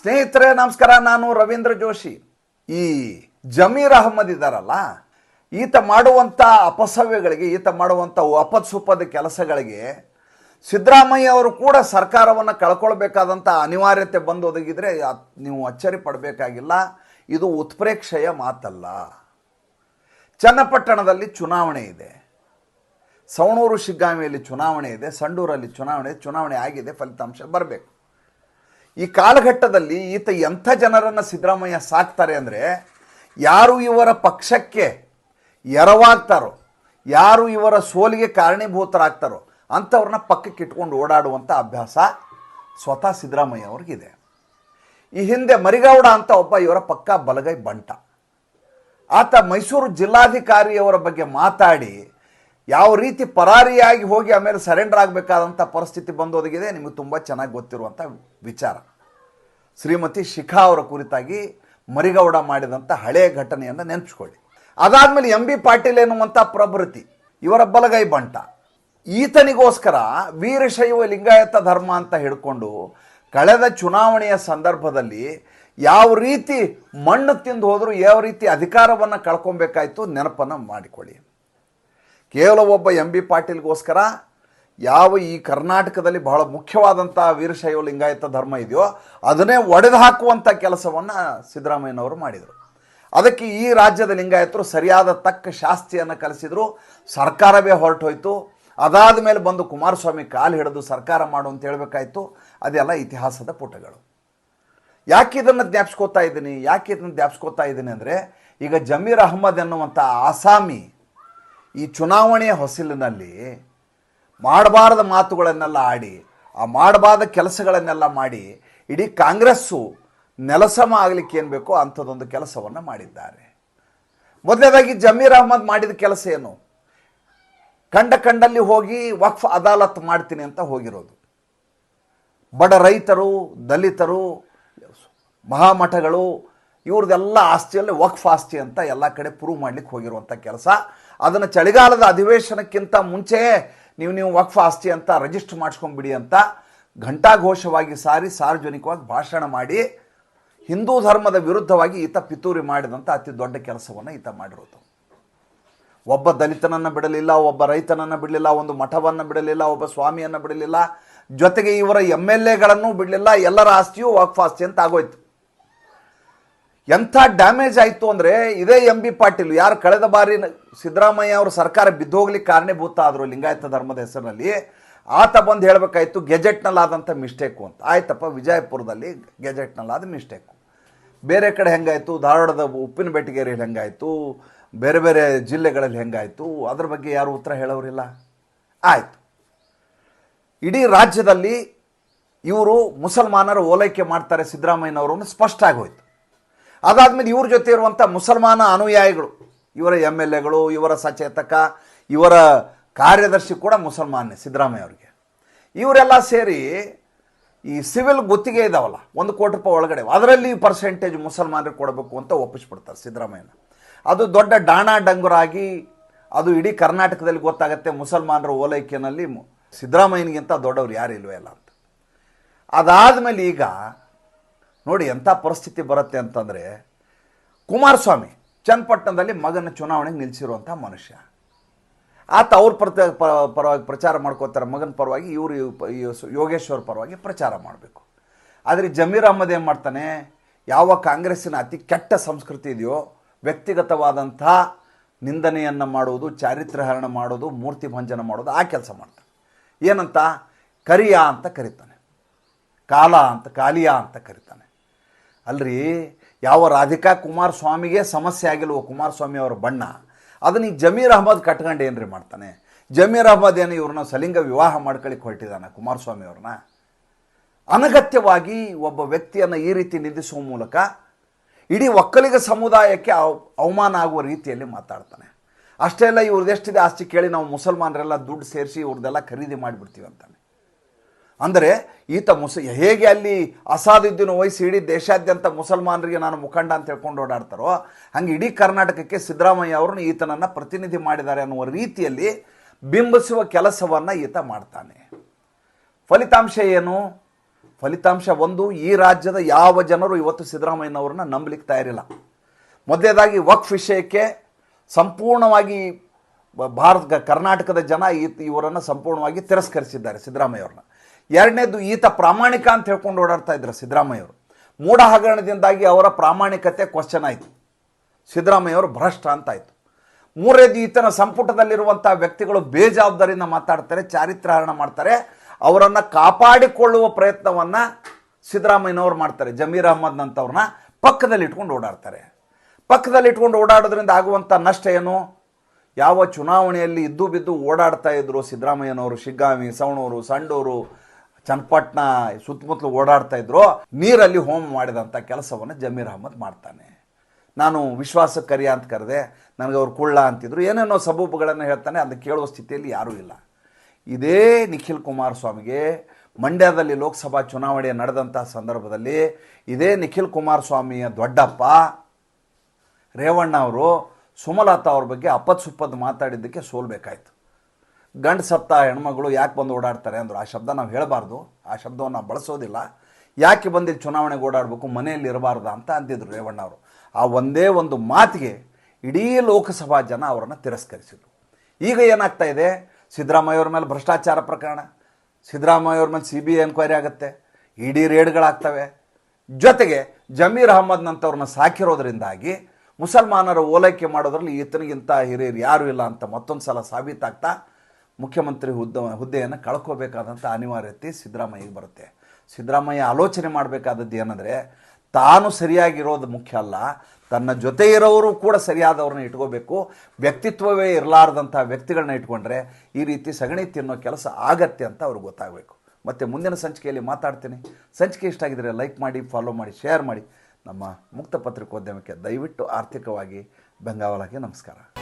ಸ್ನೇಹಿತರೆ, ನಮಸ್ಕಾರ. ನಾನು ರವೀಂದ್ರ ಜೋಶಿ. ಈ ಜಮೀರ್ ಅಹಮ್ಮದ್ ಇದ್ದಾರಲ್ಲ, ಈತ ಮಾಡುವಂಥ ಅಪಸವ್ಯಗಳಿಗೆ, ಈತ ಮಾಡುವಂಥ ಅಪತ್ಸುಪದ ಕೆಲಸಗಳಿಗೆ ಸಿದ್ದರಾಮಯ್ಯ ಅವರು ಕೂಡ ಸರ್ಕಾರವನ್ನು ಕಳ್ಕೊಳ್ಬೇಕಾದಂಥ ಅನಿವಾರ್ಯತೆ ಬಂದು ಒದಗಿದರೆ ನೀವು ಅಚ್ಚರಿ ಪಡಬೇಕಾಗಿಲ್ಲ. ಇದು ಉತ್ಪ್ರೇಕ್ಷೆಯ ಮಾತಲ್ಲ. ಚನ್ನಪಟ್ಟಣದಲ್ಲಿ ಚುನಾವಣೆ ಇದೆ. ಸವಣೂರು ಶಿಗ್ಗಾಮಿಯಲ್ಲಿ ಚುನಾವಣೆ ಇದೆ, ಸಂಡೂರಲ್ಲಿ ಚುನಾವಣೆ ಚುನಾವಣೆ ಆಗಿದೆ, ಫಲಿತಾಂಶ ಬರಬೇಕು. ಈ ಕಾಲಘಟ್ಟದಲ್ಲಿ ಈತ ಎಂಥ ಜನರನ್ನು ಸಿದ್ದರಾಮಯ್ಯ ಸಾಕ್ತಾರೆ ಅಂದರೆ ಯಾರು ಇವರ ಪಕ್ಷಕ್ಕೆ ಎರವಾಗ್ತಾರೋ, ಯಾರು ಇವರ ಸೋಲಿಗೆ ಕಾರಣೀಭೂತರಾಗ್ತಾರೋ ಅಂಥವ್ರನ್ನ ಪಕ್ಕಕ್ಕೆ ಇಟ್ಕೊಂಡು ಓಡಾಡುವಂಥ ಅಭ್ಯಾಸ ಸ್ವತಃ ಸಿದ್ದರಾಮಯ್ಯ ಅವ್ರಿಗಿದೆ. ಈ ಹಿಂದೆ ಮರಿಗೌಡ ಅಂತ ಒಬ್ಬ ಇವರ ಪಕ್ಕ ಬಲಗೈ ಬಂಟ. ಆತ ಮೈಸೂರು ಜಿಲ್ಲಾಧಿಕಾರಿಯವರ ಬಗ್ಗೆ ಮಾತಾಡಿ, ಯಾವ ರೀತಿ ಪರಾರಿಯಾಗಿ ಹೋಗಿ ಆಮೇಲೆ ಸರೆಂಡರ್ ಆಗಬೇಕಾದಂಥ ಪರಿಸ್ಥಿತಿ ಬಂದೊದಗಿದೆ, ನಿಮಗೆ ತುಂಬ ಚೆನ್ನಾಗಿ ಗೊತ್ತಿರುವಂಥ ವಿಚಾರ. ಶ್ರೀಮತಿ ಶಿಖಾ ಅವರ ಕುರಿತಾಗಿ ಮರಿಗೌಡ ಮಾಡಿದಂಥ ಹಳೆಯ ಘಟನೆಯನ್ನು ನೆನಪಿಸ್ಕೊಳ್ಳಿ. ಅದಾದಮೇಲೆ ಎಂ ಬಿ ಪಾಟೀಲ್ ಎನ್ನುವಂಥ ಪ್ರಭೃತಿ, ಇವರ ಬಲಗೈ ಬಂಟ. ಈತನಿಗೋಸ್ಕರ ವೀರಶೈವ ಲಿಂಗಾಯತ ಧರ್ಮ ಅಂತ ಹಿಡ್ಕೊಂಡು ಕಳೆದ ಚುನಾವಣೆಯ ಸಂದರ್ಭದಲ್ಲಿ ಯಾವ ರೀತಿ ಮಣ್ಣು ತಿಂದು ಹೋದರೂ ಯಾವ ರೀತಿ ಅಧಿಕಾರವನ್ನು ಕಳ್ಕೊಬೇಕಾಯಿತು ನೆನಪನ್ನು ಮಾಡಿಕೊಳ್ಳಿ. ಕೇವಲ ಒಬ್ಬ ಎಂ ಬಿ ಪಾಟೀಲ್ಗೋಸ್ಕರ ಯಾವ ಈ ಕರ್ನಾಟಕದಲ್ಲಿ ಬಹಳ ಮುಖ್ಯವಾದಂಥ ವೀರಶೈವ ಲಿಂಗಾಯತ ಧರ್ಮ ಇದೆಯೋ ಅದನ್ನೇ ಒಡೆದು ಹಾಕುವಂಥ ಕೆಲಸವನ್ನು ಸಿದ್ದರಾಮಯ್ಯನವರು ಮಾಡಿದರು. ಅದಕ್ಕೆ ಈ ರಾಜ್ಯದ ಲಿಂಗಾಯತರು ಸರಿಯಾದ ತಕ್ಕ ಶಾಸ್ತಿಯನ್ನು ಕಲಿಸಿದ್ರು. ಸರ್ಕಾರವೇ ಹೊರಟೋಯ್ತು. ಅದಾದ ಮೇಲೆ ಬಂದು ಕುಮಾರಸ್ವಾಮಿ ಕಾಲು ಹಿಡಿದು ಸರ್ಕಾರ ಮಾಡು ಅಂತ ಹೇಳಬೇಕಾಯಿತು. ಅದೆಲ್ಲ ಇತಿಹಾಸದ ಪುಟಗಳು. ಯಾಕೆ ಇದನ್ನು ಜ್ಞಾಪಿಸ್ಕೋತಾ ಇದ್ದೀನಿ? ಯಾಕೆ ಇದನ್ನು ಜ್ಞಾಪಿಸ್ಕೋತಾ ಇದ್ದೀನಿ ಅಂದರೆ ಈಗ ಜಮೀರ್ ಅಹ್ಮದ್ ಎನ್ನುವಂಥ ಆಸಾಮಿ ಈ ಚುನಾವಣೆಯ ಹೊಸಿಲಿನಲ್ಲಿ ಮಾಡಬಾರದ ಮಾತುಗಳನ್ನೆಲ್ಲ ಆಡಿ, ಆ ಮಾಡಬಾರದ ಕೆಲಸಗಳನ್ನೆಲ್ಲ ಮಾಡಿ, ಇಡೀ ಕಾಂಗ್ರೆಸ್ಸು ನೆಲಸಮ ಆಗಲಿಕ್ಕೆ ಏನು ಬೇಕೋ ಅಂಥದ್ದೊಂದು ಕೆಲಸವನ್ನು ಮಾಡಿದ್ದಾರೆ. ಮೊದಲನೇದಾಗಿ ಜಮೀರ್ ಅಹ್ಮದ್ ಮಾಡಿದ ಕೆಲಸ ಏನು? ಕಂಡ ಕಂಡಲ್ಲಿ ಹೋಗಿ ವಕ್ಫ್ ಅದಾಲತ್ ಮಾಡ್ತೀನಿ ಅಂತ ಹೋಗಿರೋದು. ಬಡ ರೈತರು, ದಲಿತರು, ಮಹಾಮಠಗಳು ಇವ್ರದ್ದೆಲ್ಲ ಆಸ್ತಿಯಲ್ಲಿ ವಕ್ಫ್ ಆಸ್ತಿ ಅಂತ ಎಲ್ಲ ಕಡೆ ಪ್ರೂವ್ ಮಾಡ್ಲಿಕ್ಕೆ ಹೋಗಿರುವಂಥ ಕೆಲಸ. ಅದನ್ನು ಚಳಿಗಾಲದ ಅಧಿವೇಶನಕ್ಕಿಂತ ಮುಂಚೆ ನೀವು ನೀವು ವಕ್ಫ್ ಆಸ್ತಿ ಅಂತ ರಿಜಿಸ್ಟರ್ ಮಾಡಿಸ್ಕೊಂಬಿಡಿ ಅಂತ ಘಂಟಾಘೋಷವಾಗಿ ಸಾರಿ ಸಾರ್ವಜನಿಕವಾಗಿ ಭಾಷಣ ಮಾಡಿ ಹಿಂದೂ ಧರ್ಮದ ವಿರುದ್ಧವಾಗಿ ಈತ ಪಿತೂರಿ ಮಾಡಿದಂಥ ಅತಿ ದೊಡ್ಡ ಕೆಲಸವನ್ನು ಈತ ಮಾಡಿರೋದು. ಒಬ್ಬ ದಲಿತನನ್ನು ಬಿಡಲಿಲ್ಲ, ಒಬ್ಬ ರೈತನನ್ನು ಬಿಡಲಿಲ್ಲ, ಒಂದು ಮಠವನ್ನು ಬಿಡಲಿಲ್ಲ, ಒಬ್ಬ ಸ್ವಾಮಿಯನ್ನು ಬಿಡಲಿಲ್ಲ, ಜೊತೆಗೆ ಇವರ ಎಂ ಎಲ್ ಎಗಳನ್ನು ಬಿಡಲಿಲ್ಲ, ಎಲ್ಲರ ಆಸ್ತಿಯು ವಕ್ಫ್ ಆಸ್ತಿ ಅಂತ ಆಗೋಯ್ತು. ಎಂಥ ಡ್ಯಾಮೇಜ್ ಆಯಿತು ಅಂದರೆ ಇದೇ ಎಂ ಬಿ ಪಾಟೀಲ್, ಯಾರು ಕಳೆದ ಬಾರಿ ಸಿದ್ದರಾಮಯ್ಯ ಅವರು ಸರ್ಕಾರ ಬಿದ್ದೋಗ್ಲಿಕ್ಕೆ ಕಾರಣೀಭೂತ ಆದರು ಲಿಂಗಾಯತ ಧರ್ಮದ ಹೆಸರಿನಲ್ಲಿ. ಆತ ಬಂದು ಹೇಳಬೇಕಾಯ್ತು, ಗೆಜೆಟ್ನಲ್ಲಾದಂಥ ಮಿಸ್ಟೇಕು ಅಂತ. ಆಯ್ತಪ್ಪ, ವಿಜಯಪುರದಲ್ಲಿ ಗೆಜೆಟ್ನಲ್ಲಾದ ಮಿಸ್ಟೇಕು. ಬೇರೆ ಕಡೆ ಹೆಂಗಾಯಿತು? ಧಾರವಾಡದ ಉಪ್ಪಿನ ಬೆಟ್ಟಿಗೇರಿಯಲ್ಲಿ ಹೆಂಗಾಯಿತು? ಬೇರೆ ಬೇರೆ ಜಿಲ್ಲೆಗಳಲ್ಲಿ ಹೆಂಗಾಯಿತು? ಅದ್ರ ಬಗ್ಗೆ ಯಾರು ಉತ್ತರ ಹೇಳೋರಿಲ್ಲ. ಆಯಿತು. ಇಡೀ ರಾಜ್ಯದಲ್ಲಿ ಇವರು ಮುಸಲ್ಮಾನರು ಓಲೈಕೆ ಮಾಡ್ತಾರೆ ಸಿದ್ದರಾಮಯ್ಯನವರು ಸ್ಪಷ್ಟ ಆಗೋಯ್ತು. ಅದಾದಮೇಲೆ ಇವ್ರ ಜೊತೆ ಇರುವಂಥ ಮುಸಲ್ಮಾನ ಅನುಯಾಯಿಗಳು, ಇವರ ಎಂ ಎಲ್ ಎಗಳು ಇವರ ಸಚೇತಕ, ಇವರ ಕಾರ್ಯದರ್ಶಿ ಕೂಡ ಮುಸಲ್ಮಾನ ಸಿದ್ದರಾಮಯ್ಯ ಅವರಿಗೆ. ಇವರೆಲ್ಲ ಸೇರಿ ಈ ಸಿವಿಲ್ ಗುತ್ತಿಗೆ ಇದಾವಲ್ಲ, ಒಂದು ಕೋಟಿ ರೂಪಾಯಿ ಒಳಗಡೆ, ಅದರಲ್ಲಿ ಪರ್ಸೆಂಟೇಜ್ ಮುಸಲ್ಮಾನರಿಗೆ ಕೊಡಬೇಕು ಅಂತ ಒಪ್ಪಿಸ್ಬಿಡ್ತಾರೆ ಸಿದ್ದರಾಮಯ್ಯನ. ಅದು ದೊಡ್ಡ ಡಾಣ ಡಂಗುರಾಗಿ, ಅದು ಇಡೀ ಕರ್ನಾಟಕದಲ್ಲಿ ಗೊತ್ತಾಗತ್ತೆ ಮುಸಲ್ಮಾನರ ಓಲೈಕೆಯಲ್ಲಿ ಸಿದ್ದರಾಮಯ್ಯನಿಗಿಂತ ದೊಡ್ಡವ್ರು ಯಾರು ಇಲ್ವೇ ಇಲ್ಲ ಅಂತ. ಅದಾದಮೇಲೆ ಈಗ ನೋಡಿ ಎಂಥ ಪರಿಸ್ಥಿತಿ ಬರುತ್ತೆ ಅಂತಂದರೆ ಕುಮಾರಸ್ವಾಮಿ ಚನ್ನಪಟ್ಟಣದಲ್ಲಿ ಮಗನ ಚುನಾವಣೆಗೆ ನಿಲ್ಲಿಸಿರುವಂಥ ಮನುಷ್ಯ. ಆತ ಅವ್ರ ಪ್ರತ ಪರವಾಗಿ ಪ್ರಚಾರ ಮಾಡ್ಕೋತಾರೆ ಮಗನ ಪರವಾಗಿ, ಇವರು ಯೋಗೇಶ್ವರ್ ಪರವಾಗಿ ಪ್ರಚಾರ ಮಾಡಬೇಕು. ಆದರೆ ಜಮೀರ್ ಅಹಮದ್ ಏನು ಮಾಡ್ತಾನೆ? ಯಾವ ಕಾಂಗ್ರೆಸ್ಸಿನ ಅತಿ ಕೆಟ್ಟ ಸಂಸ್ಕೃತಿ ಇದೆಯೋ, ವ್ಯಕ್ತಿಗತವಾದಂಥ ನಿಂದನೆಯನ್ನು ಮಾಡುವುದು ಚಾರಿತ್ರಹರಣ ಮಾಡೋದು ಮೂರ್ತಿ ಭಂಜನ ಮಾಡೋದು ಆ ಕೆಲಸ ಮಾಡ್ತಾನೆ. ಏನಂತ? ಕರಿಯ ಅಂತ ಕರಿತಾನೆ. ಕಾಲ ಅಂತ, ಕಾಲಿಯಾ ಅಂತ ಕರೀತಾನೆ. ಅಲ್ರಿ? ಯಾವ ರಾಧಿಕಾ ಕುಮಾರಸ್ವಾಮಿಗೆ ಸಮಸ್ಯೆ ಆಗಿಲ್ವೋ ಕುಮಾರಸ್ವಾಮಿ ಅವರ ಬಣ್ಣ, ಅದನ್ನ ಈಗ ಜಮೀರ್ ಅಹಮದ್ ಕಟ್ಕೊಂಡು ಏನ್ರಿ ಮಾಡ್ತಾನೆ? ಜಮೀರ್ ಅಹಮದ್ ಏನು ಇವ್ರನ್ನ ಸಲಿಂಗ ವಿವಾಹ ಮಾಡ್ಕೊಳ್ಳಿಕ್ಕೆ ಹೊರಟಿದ್ದಾನೆ ಕುಮಾರಸ್ವಾಮಿ ಅವ್ರನ್ನ? ಅನಗತ್ಯವಾಗಿ ಒಬ್ಬ ವ್ಯಕ್ತಿಯನ್ನು ಈ ರೀತಿ ನಿಂದಿಸುವ ಮೂಲಕ ಇಡೀ ಒಕ್ಕಲಿಗ ಸಮುದಾಯಕ್ಕೆ ಅವ, ಅವಮಾನ ಆಗುವ ರೀತಿಯಲ್ಲಿ ಮಾತಾಡ್ತಾನೆ. ಅಷ್ಟೇ ಅಲ್ಲ ಇವ್ರದ್ದೆಷ್ಟಿದೆ ಆಸ್ತಿ ಕೇಳಿ ನಾವು ಮುಸಲ್ಮಾನರೆಲ್ಲ ದುಡ್ಡು ಸೇರಿಸಿ ಇವ್ರದ್ದೆಲ್ಲ ಖರೀದಿ ಮಾಡಿಬಿಡ್ತೀವಿ ಅಂತಾನೆ ಅಂದರೆ ಈತ ಮುಸ, ಹೇಗೆ ಅಲ್ಲಿ ಅಸಾದುದ್ದೀನ ವಹಿಸಿ ಇಡೀ ದೇಶಾದ್ಯಂತ ಮುಸಲ್ಮಾನರಿಗೆ ನಾನು ಮುಖಂಡ ಅಂತ ಹೇಳ್ಕೊಂಡು ಓಡಾಡ್ತಾರೋ, ಹಂಗೆ ಇಡೀ ಕರ್ನಾಟಕಕ್ಕೆ ಸಿದ್ದರಾಮಯ್ಯ ಅವರನ್ನು ಈತನನ್ನು ಪ್ರತಿನಿಧಿ ಮಾಡಿದ್ದಾರೆ ಅನ್ನುವ ರೀತಿಯಲ್ಲಿ ಬಿಂಬಿಸುವ ಕೆಲಸವನ್ನು ಈತ ಮಾಡ್ತಾನೆ. ಫಲಿತಾಂಶ ಏನು? ಫಲಿತಾಂಶ ಒಂದು, ಈ ರಾಜ್ಯದ ಯಾವ ಜನರು ಇವತ್ತು ಸಿದ್ದರಾಮಯ್ಯನವ್ರನ್ನ ನಂಬಲಿಕ್ಕೆ ತಯಾರಿಲ್ಲ. ಮೊದಲೇದಾಗಿ ವಕ್ಫ್ ವಿಷಯಕ್ಕೆ ಸಂಪೂರ್ಣವಾಗಿ ಭಾರತ, ಕರ್ನಾಟಕದ ಜನ ಈ, ಇವರನ್ನು ಸಂಪೂರ್ಣವಾಗಿ ತಿರಸ್ಕರಿಸಿದ್ದಾರೆ ಸಿದ್ದರಾಮಯ್ಯವ್ರನ್ನ ಎರಡನೇದು ಈತ ಪ್ರಾಮಾಣಿಕ ಅಂತ ಹೇಳ್ಕೊಂಡು ಓಡಾಡ್ತಾ ಇದ್ರು ಸಿದ್ದರಾಮಯ್ಯವರು ಮೂಢ ಹಗರಣದಿಂದಾಗಿ ಅವರ ಪ್ರಾಮಾಣಿಕತೆ ಕ್ವಶನ್ ಆಯಿತು. ಸಿದ್ದರಾಮಯ್ಯವರು ಭ್ರಷ್ಟ ಅಂತಾಯಿತು ಮೂರನೇದು ಈತನ ಸಂಪುಟದಲ್ಲಿರುವಂಥ ವ್ಯಕ್ತಿಗಳು ಬೇಜವಾಬ್ದಾರಿಯಿಂದ ಮಾತಾಡ್ತಾರೆ, ಚಾರಿತ್ರಹರಣ ಮಾಡ್ತಾರೆ. ಅವರನ್ನು ಕಾಪಾಡಿಕೊಳ್ಳುವ ಪ್ರಯತ್ನವನ್ನು ಸಿದ್ದರಾಮಯ್ಯನವರು ಮಾಡ್ತಾರೆ, ಜಮೀರ್ ಅಹ್ಮದ್ ಅಂತವ್ರನ್ನ ಪಕ್ಕದಲ್ಲಿ ಇಟ್ಕೊಂಡು ಓಡಾಡ್ತಾರೆ. ಪಕ್ಕದಲ್ಲಿ ಇಟ್ಕೊಂಡು ಓಡಾಡೋದ್ರಿಂದ ಆಗುವಂಥ ನಷ್ಟ ಏನು? ಯಾವ ಚುನಾವಣೆಯಲ್ಲಿ ಇದ್ದು ಬಿದ್ದು ಓಡಾಡ್ತಾ ಇದ್ರು ಸಿದ್ದರಾಮಯ್ಯನವರು, ಶಿಗ್ಗಾಮಿ, ಸವಣೂರು, ಸಂಡೂರು ಚನ್ನಪಟ್ಟಣ ಸುತ್ತಮುತ್ತಲು ಓಡಾಡ್ತಾ ಇದ್ರು, ನೀರಲ್ಲಿ ಹೋಮ ಮಾಡಿದಂಥ ಕೆಲಸವನ್ನು ಜಮೀರ್ ಅಹಮದ್ ಮಾಡ್ತಾನೆ. ನಾನು ವಿಶ್ವಾಸ ಕರಿಯ ಅಂತ ಕರೆದೆ, ನನಗೆ ಅವ್ರು ಕುಳ್ಳ ಅಂತಿದ್ರು, ಏನೇನೋ ಸಬೂಬುಗಳನ್ನು ಹೇಳ್ತಾನೆ, ಅದನ್ನು ಕೇಳುವ ಸ್ಥಿತಿಯಲ್ಲಿ ಯಾರೂ ಇಲ್ಲ. ಇದೇ ನಿಖಿಲ್ ಕುಮಾರಸ್ವಾಮಿಗೆ ಮಂಡ್ಯದಲ್ಲಿ ಲೋಕಸಭಾ ಚುನಾವಣೆ ನಡೆದಂಥ ಸಂದರ್ಭದಲ್ಲಿ ಇದೇ ನಿಖಿಲ್ ಕುಮಾರಸ್ವಾಮಿಯ ದೊಡ್ಡಪ್ಪ ರೇವಣ್ಣ ಅವರು ಸುಮಲತಾ ಅವ್ರ ಬಗ್ಗೆ ಅಪ್ಪತ್ ಸುಪ್ಪದ್ದು ಮಾತಾಡಿದ್ದಕ್ಕೆ ಸೋಲ್ಬೇಕಾಯ್ತು. ಗಂಡು ಸತ್ತ ಹೆಣ್ಮಗಳು ಯಾಕೆ ಬಂದು ಓಡಾಡ್ತಾರೆ ಅಂದರು. ಆ ಶಬ್ದ ನಾವು ಹೇಳಬಾರ್ದು. ಆ ಶಬ್ದವನ್ನು ಬಳಸೋದಿಲ್ಲ. ಯಾಕೆ ಬಂದಿದ್ದು ಚುನಾವಣೆಗೆ ಓಡಾಡಬೇಕು, ಮನೆಯಲ್ಲಿ ಇರಬಾರ್ದ ಅಂತ ಅಂದಿದ್ರು ರೇವಣ್ಣ ಅವರು. ಆ ಒಂದೇ ಒಂದು ಮಾತಿಗೆ ಇಡೀ ಲೋಕಸಭಾ ಜನ ಅವರನ್ನು ತಿರಸ್ಕರಿಸಿದರು. ಈಗ ಏನಾಗ್ತಾ ಇದೆ? ಸಿದ್ದರಾಮಯ್ಯವ್ರ ಮೇಲೆ ಭ್ರಷ್ಟಾಚಾರ ಪ್ರಕರಣ. ಸಿದ್ದರಾಮಯ್ಯವ್ರ ಮೇಲೆ ಸಿ ಬಿ ಐ ಎನ್ಕ್ವೈರಿ ಆಗುತ್ತೆ. ಇಡೀ ರೇಡ್ಗಳಾಗ್ತವೆ. ಜೊತೆಗೆ ಜಮೀರ್ ಅಹಮದ್ನಂಥವ್ರನ್ನ ಸಾಕಿರೋದ್ರಿಂದಾಗಿ ಮುಸಲ್ಮಾನರ ಓಲೈಕೆ ಮಾಡೋದ್ರಲ್ಲಿ ಈತನಿಗಿಂತ ಹಿರಿಯರು ಯಾರೂ ಇಲ್ಲ ಅಂತ ಮತ್ತೊಂದು ಸಲ ಸಾಬೀತಾಗ್ತಾ ಮುಖ್ಯಮಂತ್ರಿ ಹುದ್ದೆ, ಹುದ್ದೆಯನ್ನು ಕಳ್ಕೋಬೇಕಾದಂಥ ಅನಿವಾರ್ಯತೆ ಸಿದ್ದರಾಮಯ್ಯಗೆ ಬರುತ್ತೆ. ಸಿದ್ದರಾಮಯ್ಯ ಆಲೋಚನೆ ಮಾಡಬೇಕಾದದ್ದು ಏನಂದರೆ, ತಾನು ಸರಿಯಾಗಿರೋದು ಮುಖ್ಯ ಅಲ್ಲ, ತನ್ನ ಜೊತೆ ಇರೋರು ಕೂಡ ಸರಿಯಾದವ್ರನ್ನ ಇಟ್ಕೋಬೇಕು, ವ್ಯಕ್ತಿತ್ವವೇ ಇರಲಾರ್ದಂಥ ವ್ಯಕ್ತಿಗಳನ್ನ ಇಟ್ಕೊಂಡ್ರೆ ಈ ರೀತಿ ಸಗಣಿ ತಿನ್ನೋ ಕೆಲಸ ಆಗತ್ತೆ ಅಂತ ಅವ್ರಿಗೆ ಗೊತ್ತಾಗಬೇಕು. ಮತ್ತು ಮುಂದಿನ ಸಂಚಿಕೆಯಲ್ಲಿ ಮಾತಾಡ್ತೀನಿ. ಸಂಚಿಕೆ ಇಷ್ಟ ಆಗಿದ್ರೆ ಲೈಕ್ ಮಾಡಿ, ಫಾಲೋ ಮಾಡಿ, ಶೇರ್ ಮಾಡಿ. ನಮ್ಮ ಮುಕ್ತ ಪತ್ರಿಕೋದ್ಯಮಕ್ಕೆ ದಯವಿಟ್ಟು ಆರ್ಥಿಕವಾಗಿ ಬೆಂಗಾವಲಾಗಿ ನಮಸ್ಕಾರ.